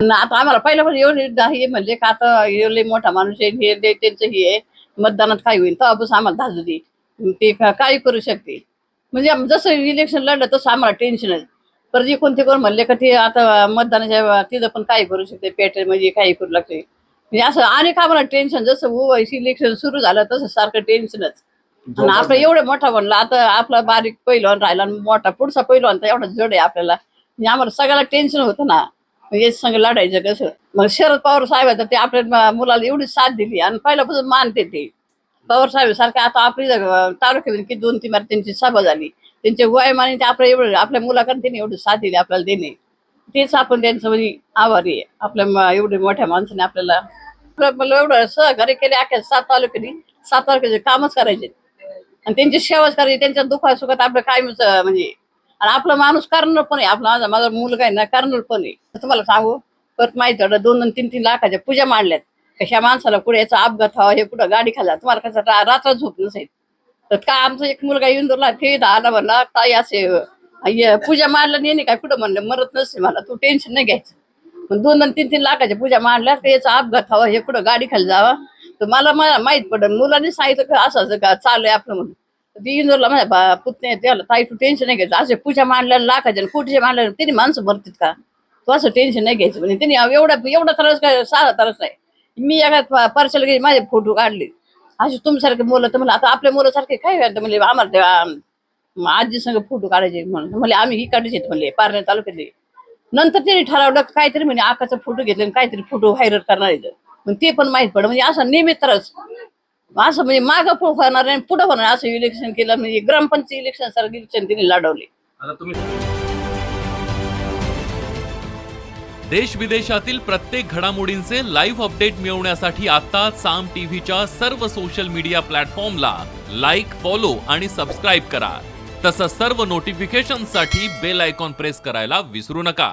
न आता आम्हाला पहिलं पण एवढे हे म्हणले का आता एवढे मोठा माणूस आहे हे ते त्यांचं हे आहे. मतदानात काय होईल तेव्हापासून आम्हाला धाजू दे. ते का- काही करू शकते? म्हणजे आम- जसं इलेक्शन लढलं तसं आम्हाला टेन्शनच पर जे कोणते कोण म्हणले का ते आता मतदानाच्या तिथं पण काही करू शकते पेट्रोलमध्ये काही करू लागते. म्हणजे असं अनेक आम्हाला टेन्शन जसं इलेक्शन सुरू झालं तसं सारखं टेन्शनच आणि आपलं एवढं मोठा म्हणलं आता आपला बारीक पहिलवान राहिला आणि मोठा पुढचा पहिलवान तर एवढा जड आहे आपल्याला. म्हणजे आम्हाला सगळ्याला टेन्शन होतं ना. म्हणजे संग लढायचं कसं? मग शरद पवार साहेब तर ते आपल्या मुलाला एवढी साथ दिली आणि पहिल्यापासून मानते ते. पवार साहेब सारखे आता आपली तालुक्यात की दोन तीन वेळा त्यांची सभा झाली. त्यांचे वयमाने ते आपल्या एवढं आपल्या मुलाकडे त्यांनी एवढी साथ दिली आपल्याला देणे. तेच आपण त्यांचं म्हणजे आभारी आहे. आपल्या एवढ्या मोठ्या माणसाने आपल्याला आपलं एवढं सहकार्य केले अख्या सात तालुक्याने सात तालुक्याचे कामच करायचे. आणि त्यांची सेवाच करायची त्यांच्या दुःखात सुखात आपलं कायमच म्हणजे आणि आपला माणूस करणार पण आहे. आपला माझा माझा मुलगा आहे ना करणार पण आहे. तुम्हाला सांगू परत माहिती होतं दोन दोन तीन तीन लाखाच्या पूजा मांडल्यात. कशा माणसाला कुठे याचा अपघात व्हावा हे कुठं गाडी खाला तुम्हाला कसं रा- रात्र झोप नसेल. तर काय आमचा एक मुलगा येऊन धरला ते आला म्हणला काय असे पूजा मांडला नाही काय कुठं म्हणलं? मरत नसते मला तू टेन्शन नाही घ्यायचं. पण दोन दोन तीन तीन लाखाच्या पूजा मांडल्या तर याचा अपघात व्हावा हे कुठं गाडी खाली जावा? तर मला मला माहीत पडलं. मुलांनी सांगितलं का असं असं का आहे आपलं म्हणून. इंदोरला माझ्या बा- पुतण्या त्याला ताई तू टेन्शन नाही घ्यायचं. असे पूजा मांडल्या लाखाच्या आणि कोटीच्या मांडल्या त्यांनी माणसं मरतात का? तू असं टेन्शन नाही घ्यायचं. म्हणजे त्यांनी एवढा एवढा त्रास काय साधा त्रास नाही मी एका पार्सल गेली माझे फोटो काढले. असे तुमच्यासारखे मुलं तर मला आता आपल्या मुलासारखे काय व्हायचं म्हणजे आम्हाला ते, आम, आजी संग फोटो काढायचे म्हणून. म्हणले आम्ही ही काढायचे म्हणले पारण्या तालुक्यातले. नंतर त्यांनी ठरवलं काहीतरी म्हणजे आकाचा फोटो घेतले काहीतरी फोटो व्हायरल करणार आहे. मग ते पण माहीत पडलं. म्हणजे असं नियमित त्रास. असं म्हणजे मागं पुढं होणार नाही पुढं होणार असं इलेक्शन केलं म्हणजे ग्रामपंचायत इलेक्शन सारखं इलेक्शन तिने लढवले. आता तुम्ही देश विदेशातील प्रत्येक घडामोडींचे लाईव्ह अपडेट मिळवण्यासाठी आता साम टीव्हीच्या सर्व सोशल मीडिया प्लॅटफॉर्मला लाईक फॉलो आणि सबस्क्राईब करा. तसंच सर्व नोटिफिकेशनसाठी बेल आयकॉन प्रेस करायला विसरू नका.